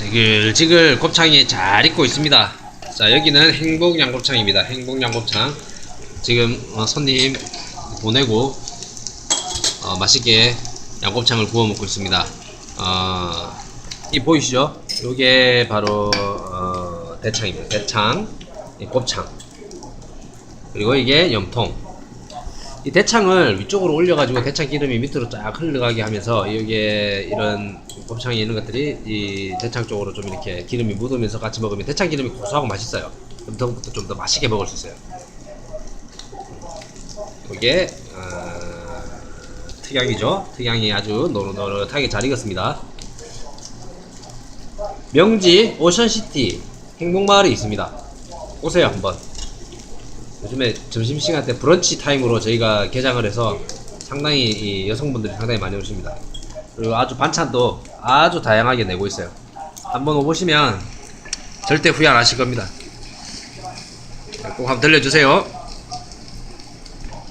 지글지글 곱창이 잘 익고 있습니다. 자 여기는 행복 양곱창입니다. 행복 양곱창 지금 어, 손님 보내고 어, 맛있게 양곱창을 구워 먹고 있습니다. 어, 이 보이시죠? 요게 바로 어, 대창입니다. 대창, 이 곱창. 그리고 이게 염통. 이 대창을 위쪽으로 올려가지고 대창 기름이 밑으로 쫙 흘러가게 하면서 이게 이런 곱창에 있는 것들이 이 대창 쪽으로 좀 이렇게 기름이 묻으면서 같이 먹으면 대창 기름이 고소하고 맛있어요. 그럼 더부터 좀더 맛있게 먹을 수 있어요. 이게 어, 특양이죠. 특양이 아주 노릇노릇하게 잘 익었습니다. 명지 오션시티 행복마을에 있습니다. 오세요 한번. 요즘에 점심시간 때 브런치 타임으로 저희가 개장을 해서 상당히 이 여성분들이 상당히 많이 오십니다. 그리고 아주 반찬도 아주 다양하게 내고 있어요. 한번 오보시면 절대 후회 안 하실 겁니다. 꼭 한번 들려주세요.